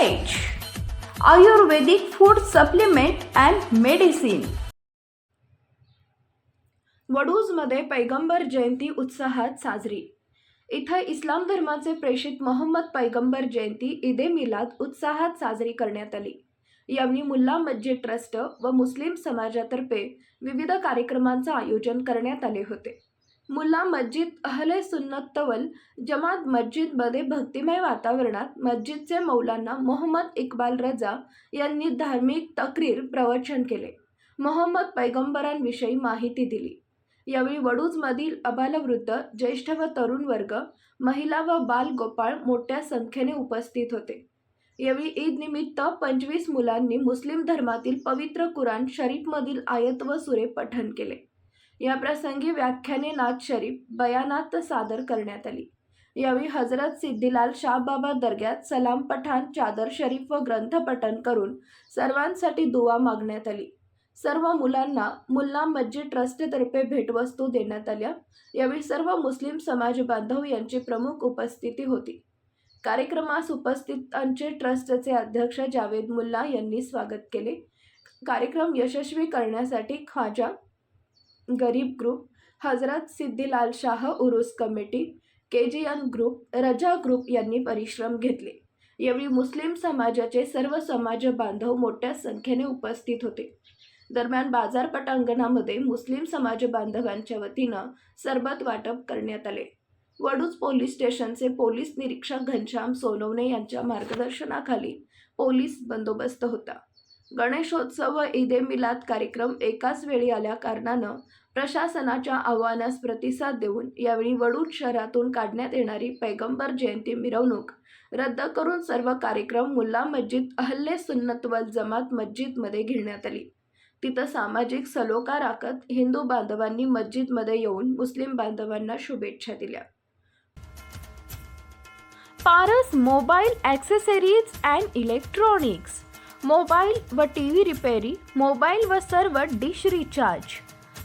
Ayurvedic food supplement and medicine वडूजमध्ये पैगंबर जयंती उत्साहात साजरी. इथं इस्लाम धर्माचे प्रेषित मोहम्मद पैगंबर जयंती ईदे मिलाद उत्साहात साजरी करण्यात आली. यावेळी मुल्ला मस्जिद ट्रस्ट व मुस्लिम समाजातर्फे विविध कार्यक्रमांचं आयोजन करण्यात आले होते. मुल्ला मस्जिद अहले सुन्नत तवल जमात मस्जिदमध्ये भक्तिमय वातावरणात मस्जिदचे मौलाना मोहम्मद इक्बाल रजा यांनी धार्मिक तक्रीर प्रवचन केले. मोहम्मद पैगंबरांविषयी माहिती दिली. यावेळी वडूजमधील अबालवृद्ध ज्येष्ठ व तरुण वर्ग महिला व बाल गोपाळ मोठ्या संख्येने उपस्थित होते. यावेळी ईद निमित्त पंचवीस मुलांनी मुस्लिम धर्मातील पवित्र कुराण शरीफमधील आयत व सुरे पठण केले. या प्रसंगी व्याख्याने नाथ शरीफ बयानात सादर करण्यात आली. यावेळी हजरत सिद्दीलाल शाहबाबा दर्ग्यात सलाम पठाण चादर शरीफ व ग्रंथ पठण करून सर्वांसाठी दुवा मागण्यात आली. सर्व मुलांना मुल्ला मस्जिद ट्रस्टतर्फे भेटवस्तू देण्यात आल्या. यावेळी सर्व मुस्लिम समाज बांधव यांची प्रमुख उपस्थिती होती. कार्यक्रमास उपस्थितांचे ट्रस्टचे अध्यक्ष जावेद मुल्ला यांनी स्वागत केले. कार्यक्रम यशस्वी करण्यासाठी Khwaja Garib group Hazrat Siddilal Shah Urus committee K G N group Raza group यांनी परिश्रम घेतले. यावेळी मुस्लिम समाजाचे सर्व समाज बांधव मोठ्या संख्येने उपस्थित होते. दरम्यान बाजारपेठ अंगणामध्ये मुस्लिम समाज बांधवांच्या वतीनं सरबत वाटप करण्यात आले. वडूज पोलीस स्टेशनचे पोलीस निरीक्षक घनश्याम सोनवणे यांच्या मार्गदर्शनाखाली पोलीस बंदोबस्त होता. गणेशोत्सव व ईद ए मिलाद कार्यक्रम एकाच वेळी आल्या कारणानं प्रशासनाच्या आव्हानास प्रतिसाद देऊन यावेळी वडूर शहरातून काढण्यात येणारी पैगंबर जयंती मिरवणूक रद्द करून सर्व कार्यक्रम मुल्ला मस्जिद अहल्ले सुन्नतवल जमात मस्जिदमध्ये घेण्यात आली. तिथं सामाजिक सलोखा राखत हिंदू बांधवांनी मस्जिदमध्ये येऊन मुस्लिम बांधवांना शुभेच्छा दिल्या. Paras mobile accessories and electronics. Mobile व टी व्ही रिपेरी मोबाईल व सर्व डिश रिचार्ज.